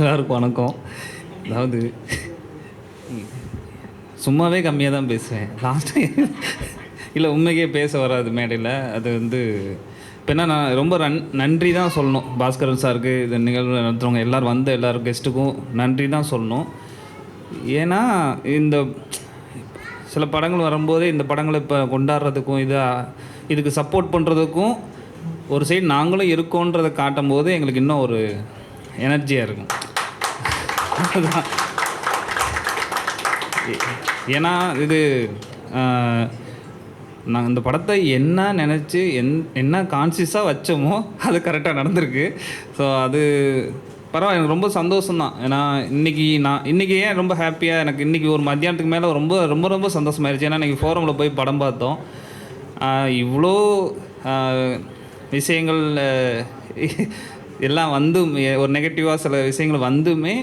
எல்லாருக்கும் வணக்கம். அதாவது சும்மாவே கம்மியாக தான் பேசுவேன். லாஸ்ட்டு இல்லை உண்மைக்கே பேச வராது மேடையில். அது வந்து இப்போ என்ன நான் ரொம்ப ரன் நன்றி தான் சொல்லணும். பாஸ்கரன் சாருக்கு இந்த நிகழ்வு நடத்துகிறவங்க எல்லோரும் வந்த எல்லாரும் கெஸ்ட்டுக்கும் நன்றி தான் சொல்லணும். ஏன்னா இந்த சில படங்கள் வரும்போது இந்த படங்களை இப்போ கொண்டாடுறதுக்கும் இதை இதுக்கு சப்போர்ட் பண்ணுறதுக்கும் ஒரு சைடு நாங்களும் இருக்கோன்றதை காட்டும் போது எங்களுக்கு இன்னும் ஒரு எனர்ஜியாக இருக்கும். ஏன்னா இது நான் இந்த படத்தை என்ன நினச்சி என் என்ன கான்சியஸாக வச்சோமோ அது கரெக்டாக நடந்திருக்கு. ஸோ அது பரவாயில்ல எனக்கு ரொம்ப சந்தோஷம்தான். ஏன்னா இன்றைக்கி நான் இன்றைக்கி ஏன் ரொம்ப ஹாப்பியாக எனக்கு இன்றைக்கி ஒரு மத்தியானத்துக்கு மேலே ரொம்ப ரொம்ப ரொம்ப சந்தோஷமாயிருச்சு. ஏன்னா இன்றைக்கி ஃபோரமில் போய் படம் பார்த்தோம். இவ்வளோ விஷயங்கள் எல்லாம் வந்தும் ஒரு நெகட்டிவாக சில விஷயங்கள் வந்துமே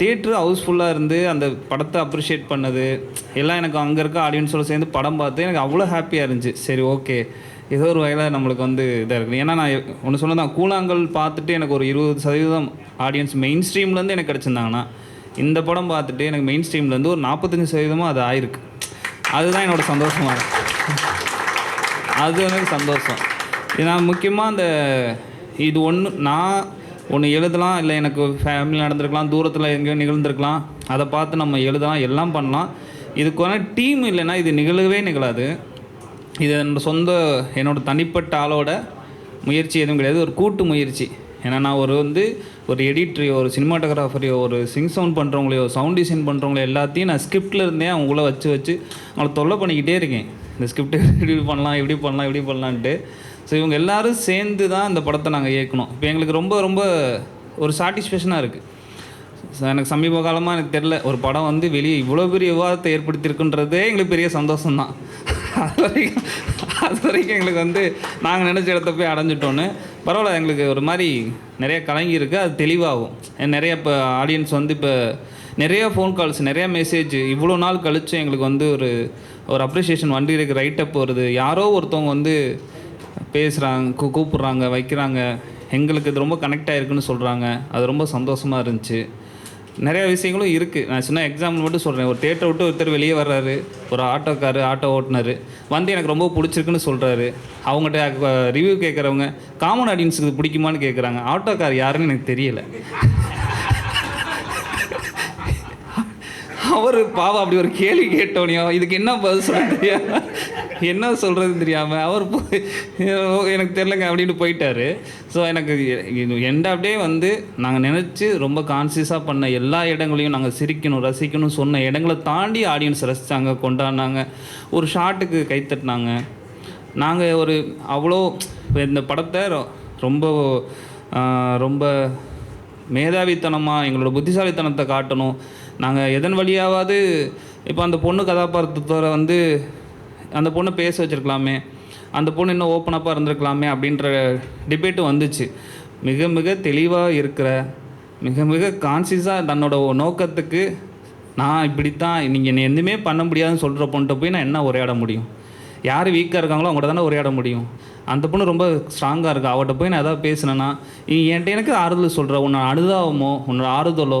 தேட்ரு ஹவுஸ்ஃபுல்லாக இருந்து அந்த படத்தை அப்ரிஷியேட் பண்ணது எல்லாம் எனக்கு அங்கே இருக்க ஆடியன்ஸோட சேர்ந்து படம் பார்த்து எனக்கு அவ்வளோ ஹாப்பியாக இருந்துச்சு. சரி ஓகே ஏதோ ஒரு வகையில் நம்மளுக்கு வந்து இதாக இருக்குது ஏன்னா நான் ஒன்று சொன்னதான் கூழாங்கல் பார்த்துட்டு எனக்கு ஒரு இருபது சதவீதம் ஆடியன்ஸ் மெயின் ஸ்ட்ரீம்லேருந்து எனக்கு கிடச்சிருந்தாங்கன்னா இந்த படம் பார்த்துட்டு எனக்கு மெயின் ஸ்ட்ரீம்லேருந்து ஒரு நாற்பத்தஞ்சு சதவீதமாக அது ஆயிருக்கு. அதுதான் என்னோட சந்தோஷமாக இருக்கு. அது எனக்கு சந்தோஷம். ஏன்னா முக்கியமாக அந்த இது ஒன்று நான் ஒன்று எழுதலாம் இல்லை எனக்கு ஃபேமிலி நடந்திருக்கலாம் தூரத்தில் எங்கேயோ நிகழ்ந்திருக்கலாம் அதை பார்த்து நம்ம எழுதலாம் எல்லாம் பண்ணலாம். இதுக்கான டீம் இல்லைன்னா இது நிகழவே நிகழாது. இது என்னோட சொந்த என்னோடய தனிப்பட்ட ஆளோட முயற்சி எதுவும் கிடையாது ஒரு கூட்டு முயற்சி. ஏன்னா நான் ஒரு வந்து ஒரு எடிட்டரையோ ஒரு சினிமாட்டோகிராஃபரையோ ஒரு சிங் சவுண்ட் பண்ணுறவங்களையோ சவுண்ட் டிசைன் பண்ணுறவங்களோ எல்லாத்தையும் நான் ஸ்கிரிப்டில் இருந்தே அவங்கள வச்சு வச்சு அவங்கள தொல்லை பண்ணிக்கிட்டே இருக்கேன். இந்த ஸ்கிரிப்ட் இப்படி பண்ணலாம் இப்படி பண்ணலாம் இப்படி பண்ணலான்ட்டு. ஸோ இவங்க எல்லாரும் சேர்ந்து தான் இந்த படத்தை நாங்கள் இயக்கணும் இப்போ எங்களுக்கு ரொம்ப ரொம்ப ஒரு சாட்டிஸ்ஃபேஷனாக இருக்குது எனக்கு சமீப காலமாக எனக்கு தெரில ஒரு படம் வந்து வெளியே இவ்வளோ பெரிய விவாதத்தை ஏற்படுத்தியிருக்குன்றதே எங்களுக்கு பெரிய சந்தோஷம்தான். அது வரைக்கும் அது வரைக்கும் எங்களுக்கு வந்து நாங்கள் நினச்ச இடத்த போய் அடைஞ்சிட்டோன்னு. பரவாயில்ல எங்களுக்கு ஒரு மாதிரி நிறைய கலங்கி இருக்குது அது தெளிவாகும். ஏன் நிறைய இப்போ ஆடியன்ஸ் வந்து இப்போ நிறைய ஃபோன் கால்ஸ் நிறைய மெசேஜ் இவ்வளோ நாள் கழிச்சு எங்களுக்கு வந்து ஒரு ஒரு அப்ரிஷியேஷன் வண்டி இருக்குது ரைட்டப் வருது. யாரோ ஒருத்தவங்க வந்து பேசுகிறாங்க கூ கூப்பிட்றாங்க வைக்கிறாங்க. எங்களுக்கு இது ரொம்ப கனெக்ட் ஆகிருக்குன்னு சொல்கிறாங்க அது ரொம்ப சந்தோஷமாக இருந்துச்சு. நிறையா விஷயங்களும் இருக்குது நான் சின்ன எக்ஸாம்பிள் மட்டும் சொல்கிறேன் ஒரு தேட்டரை விட்டு ஒருத்தர் வெளியே வர்றாரு. ஒரு ஆட்டோக்காரு ஆட்டோ ஓட்டுனர். வந்து எனக்கு ரொம்ப பிடிச்சிருக்குன்னு சொல்கிறாரு அவங்ககிட்ட ரிவ்யூ கேட்குறவங்க காமன் ஆடியன்ஸுக்கு பிடிக்குமான்னு கேட்குறாங்க. ஆட்டோக்கார் யாருன்னு எனக்கு தெரியலை. அவர் பாவம் அப்படி ஒரு கேள்வி கேட்டோனியோ இதுக்கு என்ன பதில் சொல்ல தெரியாது? என்ன சொல்கிறதுன்னு தெரியாமல் அவர் போய் எனக்கு தெரிலங்க அப்படின்னு போயிட்டார். ஸோ எனக்கு எண்ட் ஆஃப் டே வந்து நாங்கள் நினச்சி ரொம்ப கான்சியஸாக பண்ண எல்லா இடங்களையும் நாங்கள் சிரிக்கணும் ரசிக்கணும் சொன்ன இடங்களை தாண்டி ஆடியன்ஸ் ரசித்தாங்க கொண்டாடினாங்க. ஒரு ஷாட்டுக்கு கைத்தட்டினாங்க நாங்கள் ஒரு அவ்வளோ இந்த படத்தை ரொ- ரொம்ப ரொம்ப மேதாவித்தனமாக எங்களோட புத்திசாலித்தனத்தை காட்டணும். நாங்கள் எதன் வழியாவது இப்போ அந்த பொண்ணு கதாபாத்திரத்தோட வந்து அந்த பொண்ணை பேச வச்சுருக்கலாமே அந்த பொண்ணு இன்னும் ஓப்பனப்பாக இருந்திருக்கலாமே அப்படின்ற டிபேட்டு வந்துச்சு. மிக மிக தெளிவாக இருக்கிற மிக மிக கான்சியஸாக தன்னோட நோக்கத்துக்கு நான் இப்படித்தான் நீங்கள் என்னை எதுவுமே பண்ண முடியாதுன்னு சொல்கிற பொண்ணுகிட்ட போய் நான் என்ன உரையாட முடியும்? யார் வீக்காக இருக்காங்களோ அவங்கள்ட்ட தானே உரையாட முடியும். அந்த பொண்ணு ரொம்ப ஸ்ட்ராங்காக இருக்கா? அவட்ட போய் நான் எதாவது பேசினேன்னா நீ என்கிட்ட எனக்கு ஆறுதல் சொல்கிற உன்னோட அனுதாபமோ உன்னோட ஆறுதலோ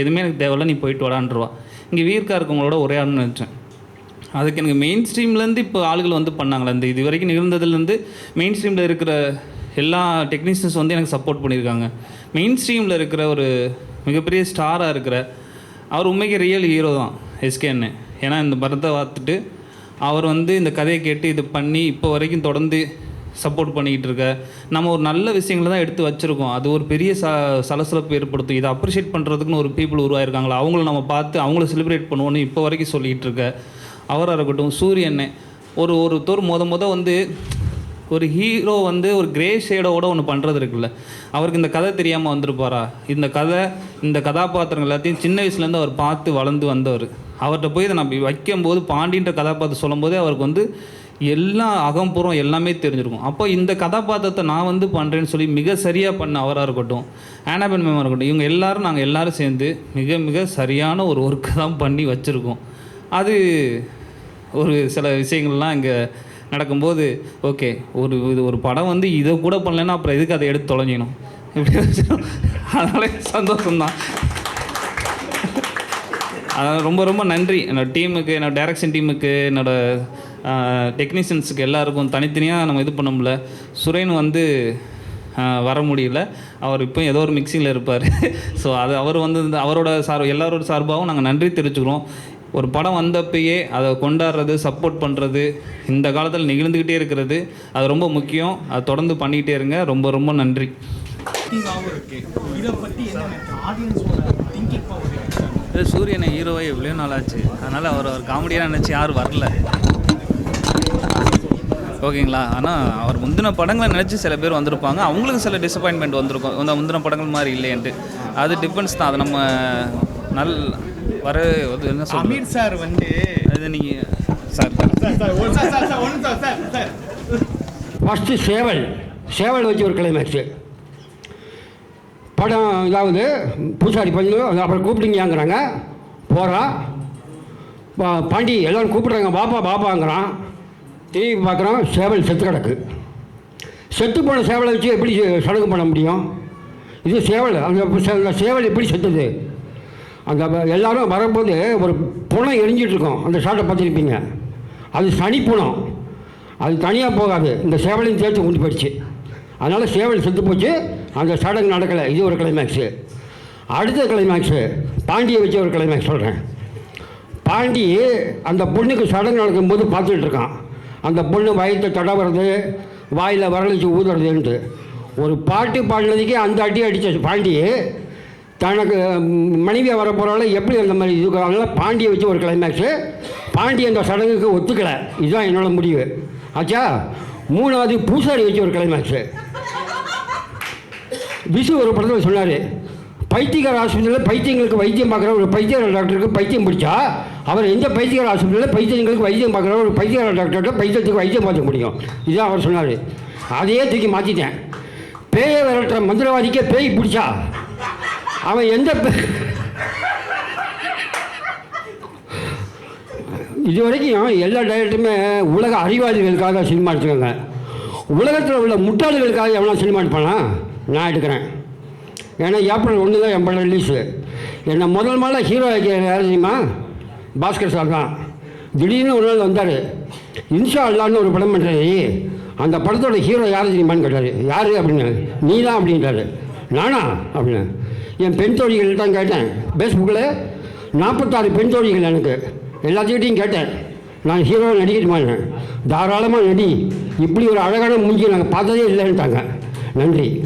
எதுவுமே எனக்கு தேவையில்ல நீ போயிட்டு வரான்றவா இங்கே வீர்க்காக இருக்கவங்களோட உரையாடணும்னு நினச்சேன். அதுக்கு எனக்கு மெயின் ஸ்ட்ரீம்லேருந்து இப்போ ஆளுகள் வந்து பண்ணாங்களே. இந்த இது வரைக்கும் நிகழ்ந்ததுலேருந்து மெயின் ஸ்ட்ரீமில் இருக்கிற எல்லா டெக்னீஷியன்ஸ் வந்து எனக்கு சப்போர்ட் பண்ணியிருக்காங்க. மெயின் ஸ்ட்ரீமில் இருக்கிற ஒரு மிகப்பெரிய ஸ்டாராக இருக்கிற அவர் உண்மைக்கு ரியல் ஹீரோ தான் எஸ்கேன்னு ஏன்னா இந்த படத்தை பார்த்துட்டு அவர் வந்து இந்த கதையை கேட்டு இது பண்ணி இப்போ வரைக்கும் தொடர்ந்து சப்போர்ட் பண்ணிக்கிட்டு இருக்க. நம்ம ஒரு நல்ல விஷயங்களை தான் எடுத்து வச்சுருக்கோம். அது ஒரு பெரிய ச சலசலப்பு ஏற்படுத்தும். இதை அப்ரிஷியேட் பண்ணுறதுக்குன்னு ஒரு பீப்புள் உருவாயிருக்காங்களா? அவங்கள நம்ம பார்த்து அவங்கள செலிப்ரேட் பண்ணுவோன்னு இப்போ வரைக்கும் சொல்லிகிட்டு இருக்க. அவராக இருக்கட்டும் சூரியன் ஒரு ஒருத்தர் மொத மொத வந்து ஒரு ஹீரோ வந்து ஒரு கிரே ஷேடோட ஒன்று பண்ணுறது இருக்குல்ல. அவருக்கு இந்த கதை தெரியாமல் வந்திருப்பாரா? இந்த கதை இந்த கதாபாத்திரங்கள் எல்லாத்தையும் சின்ன வயசுலேருந்து அவர் பார்த்து வளர்ந்து வந்தவர். அவர்கிட்ட போய் இதை நம்ம வைக்கும்போது பாண்டின்ற கதாபாத்திரம் சொல்லும்போதே அவருக்கு வந்து எல்லா அகம்புறம் எல்லாமே தெரிஞ்சிருக்கும். அப்போ இந்த கதாபாத்திரத்தை நான் வந்து பண்ணுறேன்னு சொல்லி மிக சரியாக பண்ண அவராக இருக்கட்டும் ஆனாபென் மேமாக இருக்கட்டும் இவங்க எல்லோரும் நாங்கள் எல்லோரும் சேர்ந்து மிக மிக சரியான ஒரு ஒர்க்கு தான் பண்ணி வச்சுருக்கோம். அது ஒரு சில விஷயங்கள்லாம் இங்கே நடக்கும்போது ஓகே ஒரு இது ஒரு படம் வந்து இதை கூட பண்ணலைன்னா அப்புறம் எதுக்கு அதை எடுத்து தொலைஞ்சிக்கணும்? இப்படி வச்சிடும் அதனால சந்தோஷம்தான். அதனால் ரொம்ப ரொம்ப நன்றி. என்னோடய டீமுக்கு என்னோட டைரக்ஷன் டீமுக்கு என்னோடய டெக்னீஷியன்ஸுக்கு எல்லாருக்கும் தனித்தனியாக நம்ம இது பண்ண முடியல. சுரேன் வந்து வர முடியல. அவர் இப்போ ஏதோ ஒரு மிக்சிங்கில் இருப்பார். ஸோ அது அவர் வந்து இந்த அவரோட சார் எல்லாரோட சார்பாகவும் நாங்கள் நன்றி தெரிவிச்சுக்கிறோம். ஒரு படம் வந்தப்பயே அதை கொண்டாடுறது சப்போர்ட் பண்ணுறது இந்த காலத்தில் நிகழ்ந்துக்கிட்டே இருக்கிறது அது ரொம்ப முக்கியம். அதை தொடர்ந்து பண்ணிக்கிட்டே இருங்க. ரொம்ப ரொம்ப நன்றி. பற்றி சூரியனை ஹீரோவை எவ்வளோ நாள் ஆச்சு. அதனால் அவர் ஒரு காமெடியாக நினச்சி யாரும் வரல. ஓகேங்களா? ஆனால் அவர் முந்தின படங்களை நினச்சி சில பேர் வந்திருப்பாங்க. அவங்களுக்கு சில டிசப்பாயின்மெண்ட் வந்திருக்கும். இந்த முந்தின படங்கள் மாதிரி இல்லைன்ட்டு அது டிஃபென்ஸ் தான். அது நம்ம நல் வர அது என்ன சொல்றது? அமீர் சார் வந்து அது நீங்கள் சார் ஃபஸ்ட்டு சேவல். சேவல் வச்சு ஒரு கிளைமேக்ஸு படம் இதாவது பூசாரி பண்ணு அப்புறம் கூப்பிட்டீங்கங்கிறாங்க போகிறான் பாண்டி எல்லோரும் கூப்பிடுறாங்க. பாப்பா பாப்பாங்கிறான். திரும்பி பார்க்குறோம் சேவல் செத்து கிடக்கு. செத்து போன சேவலை வச்சு எப்படி சடங்கு பண்ண முடியும்? இது சேவல். அந்த சே- அந்த சேவல் எப்படி செத்துது? அந்த எல்லோரும் எல்லாரும் வரும்போது ஒரு புணம் எரிஞ்சிட்ருக்கோம். அந்த ஷார்ட்டை பார்த்துருப்பீங்க. அது சனி புணம் அது தனியாக போகாது. இந்த சேவலையும் சேர்த்து கொண்டு போயிடுச்சு. அதனால் சேவல் செத்து போச்சு. அந்த சடங்கு நடக்கலை. இது ஒரு கிளைமேக்ஸு அடுத்த கிளைமேக்ஸு பாண்டியை வச்சு ஒரு கிளைமேக்ஸ் சொல்கிறேன் பாண்டி அந்த பொண்ணுக்கு சடங்கு நடக்கும்போது பார்த்துட்டு இருக்கான் அந்த பொண்ணு வயத்தை தடவுறது வாயில் வரலிச்சு ஊதுறதுன்ட்டு ஒரு பாட்டு பாடினதுக்கே அந்த அடி அடித்த பாண்டி தனக்கு மனைவியை மனைவியாக வர போகிறால எப்படி அந்த மாதிரி இது பாண்டியை வச்சு ஒரு கிளைமேக்ஸு பாண்டி அந்த சடங்குக்கு ஒத்துக்கலை. இதுதான் என்னோட முடிவு. ஆச்சா? மூணாவது பூசாரி வச்சு ஒரு கிளைமேக்ஸு விசு ஒரு படத்தில் சொன்னார் பைத்தியக்கார ஆஸ்பத்திரியில் பைத்தியங்களுக்கு வைத்தியம் பார்க்குற ஒரு பைத்தியக்கார டாக்டருக்கு பைத்தியம் பிடிச்சா அவர் எந்த பைத்தியக்கார ஆஸ்பத்திரியில் பைத்தியங்களுக்கு வைத்தியம் பார்க்குற ஒரு பைத்தியக்கார டாக்டர்கிட்ட பைத்தியத்துக்கு வைத்தியம் பார்த்துக்க முடியும். இதுதான் அவர் சொன்னார். அதையே தூக்கி மாற்றிட்டேன் பேயை விரட்டுற மந்திரவாதிக்கே பேய் பிடிச்சா அவன் எந்த இது வரைக்கும் எல்லா டைரக்டருமே உலக அறிவாளிகளுக்காக சினிமா எடுத்துக்காங்க. உலகத்தில் உள்ள முட்டாள்களுக்காக எவ்வளோ சினிமா எடுப்பானா? நான் எடுக்கிறேன். ஏன்னா ஏப்ரல் ஒன்று தான் என் படம் ரிலீஸு என்னை முதல் முதல்ல ஹீரோ யார் தெரியுமா? பாஸ்கர் சார் தான். திடீர்னு ஒரு நாள் வந்தார். இன்ஷா அல்லான்னு ஒரு படம் பண்ணுறாரு அந்த படத்தோட ஹீரோ யார் தெரியுமான்னு கேட்டார். யார் அப்படின்னு? நீ தான் அப்படின்றாரு. நானா? அப்படின்னு. என் பெண் தோழிகள் தான் கேட்டேன். ஃபேஸ்புக்கில் நாற்பத்தாறு பெண் தோழிகள் எனக்கு. எல்லாத்துக்கிட்டையும் கேட்டேன். நான் ஹீரோ நடிக்கட்டுமான்னு தாராளமாக நடி. இப்படி ஒரு அழகான மூஞ்சி நாங்கள் பார்த்ததே இல்லைன்ட்டாங்க. நன்றி.